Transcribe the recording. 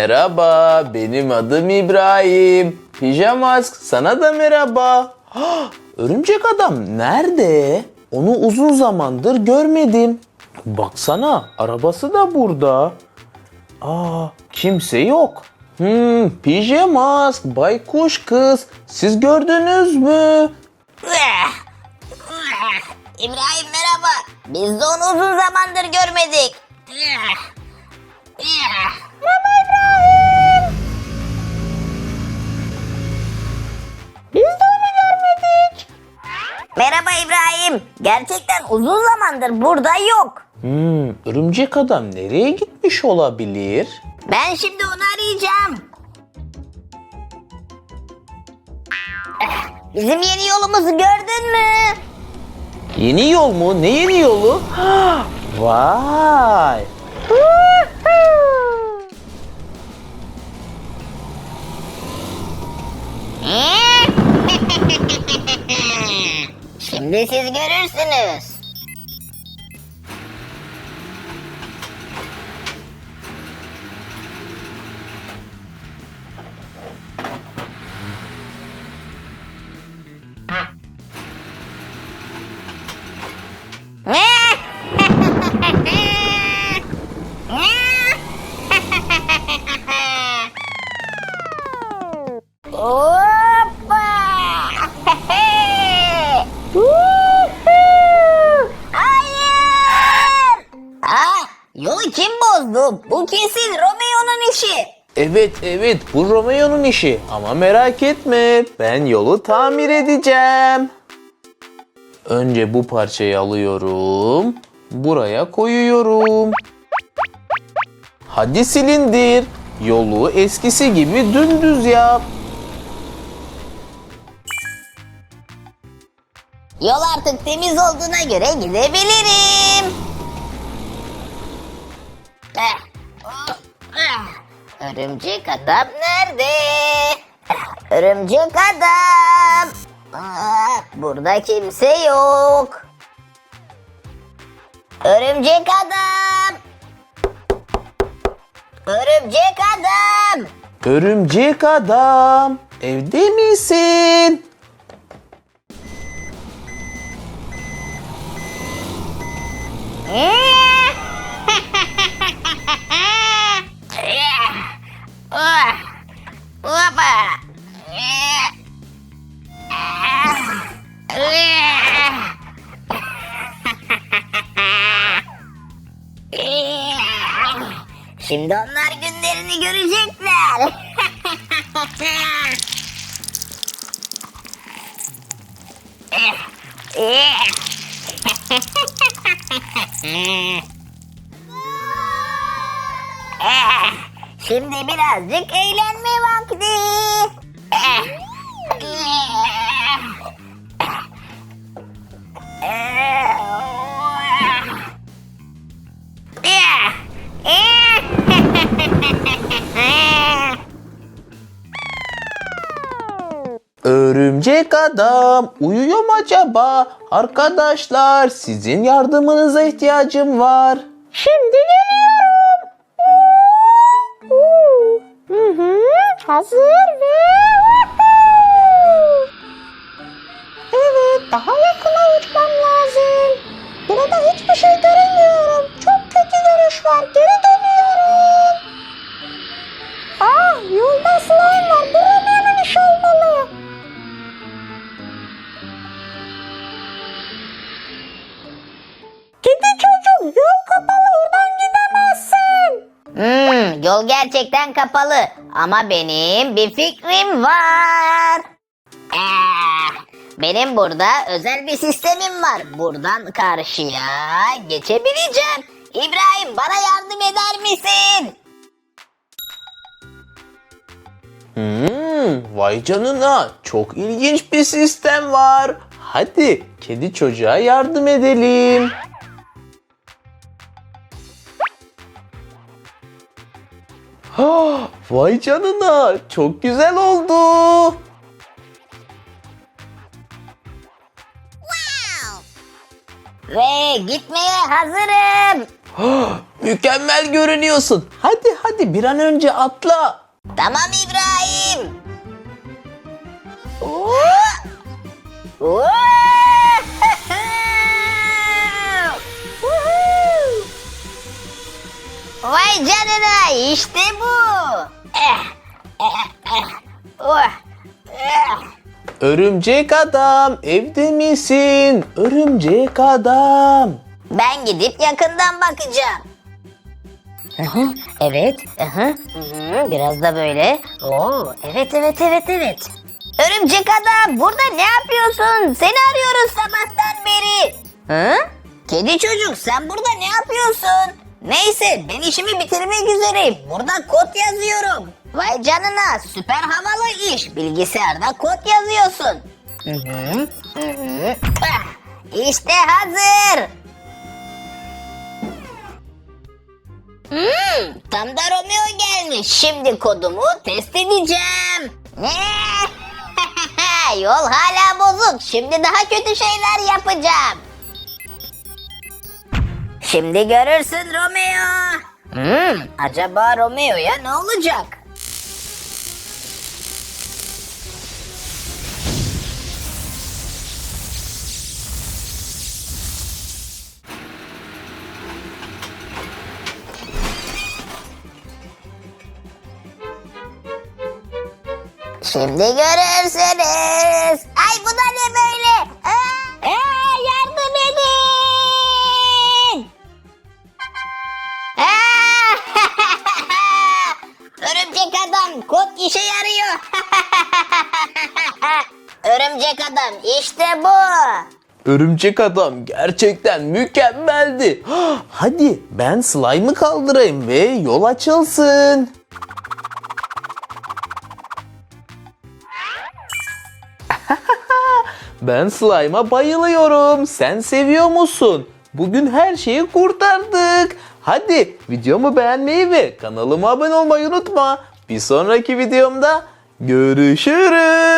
Merhaba, benim adım İbrahim. Pijamask, sana da merhaba. Hah, Örümcek adam nerede? Onu uzun zamandır görmedim. Baksana, arabası da burada. Aa, kimse yok. Hmm, pijamask, baykuş kız. Siz gördünüz mü? İbrahim merhaba. Biz de onu uzun zamandır görmedik. Merhaba İbrahim. Biz de onu görmedik. Merhaba İbrahim. Gerçekten uzun zamandır burada yok. Hmm, örümcek adam nereye gitmiş olabilir? Ben şimdi onu arayacağım. Bizim yeni yolumuzu gördün mü? Yeni yol mu? Ne yeni yolu? Vay! Şimdi siz görürsünüz. Hoppa! Bu kesin Romeo'nun işi. Evet evet bu Romeo'nun işi ama merak etme ben yolu tamir edeceğim. Önce bu parçayı alıyorum. Buraya koyuyorum. Hadi silindir. Yolu eskisi gibi dümdüz yap. Yol artık temiz olduğuna göre gidebilirim. Eh. Örümcek adam nerede? Ah, Örümcek adam. Aa, burada kimse yok. Örümcek adam. Örümcek adam. Örümcek adam evde misin? Opa! Şimdi onlar günlerini görecekler. Şimdi birazcık eğlenme vakti. Örümcek adam uyuyor mu acaba? Arkadaşlar sizin yardımınıza ihtiyacım var. Şimdi geliyorum. Hı hı, hazır ve Evet, daha yakına uçmam lazım. Burada hiçbir şey göremiyorum. Çok kötü görüş var. Geri dönüyorum. Ah, yolda yol gerçekten kapalı ama benim bir fikrim var. Ah, benim burada özel bir sistemim var. Buradan karşıya geçebileceğim. İbrahim bana yardım eder misin? Hmm, vay canına çok ilginç bir sistem var. Hadi kedi çocuğa yardım edelim. Vay canına çok güzel oldu. Ve gitmeye hazırım. Mükemmel görünüyorsun. Hadi Hadi bir an önce atla. Tamam İbrahim. Oo! Oo! Vay canına işte bu. Eh, eh, eh. Oh. Örümcek adam evde misin? Örümcek adam. Ben gidip yakından bakacağım. evet. Biraz da böyle. Oo, evet evet evet evet. Örümcek adam burada ne yapıyorsun? Seni arıyoruz sabahtan beri. Hı? Kedi çocuk sen burada ne yapıyorsun? Neyse ben işimi bitirmek üzereyim. Burada kod yazıyorum. Vay canına süper havalı iş. Bilgisayarda kod yazıyorsun. Hı hı. Hı hı. Ah, İşte hazır. Hmm, tam da Romeo gelmiş. Şimdi kodumu test edeceğim. Yol hala bozuk. Şimdi daha kötü şeyler yapacağım. Şimdi görürsün Romeo. Hmm, acaba Romeo'ya ne olacak? Şimdi görürsünüz. Örümcek adam gerçekten mükemmeldi. Hadi ben slime'ı kaldırayım ve yol açılsın. ben slime'a bayılıyorum. Sen seviyor musun? Bugün her şeyi kurtardık. Hadi videomu beğenmeyi ve kanalıma abone olmayı unutma. Bir sonraki videomda görüşürüz.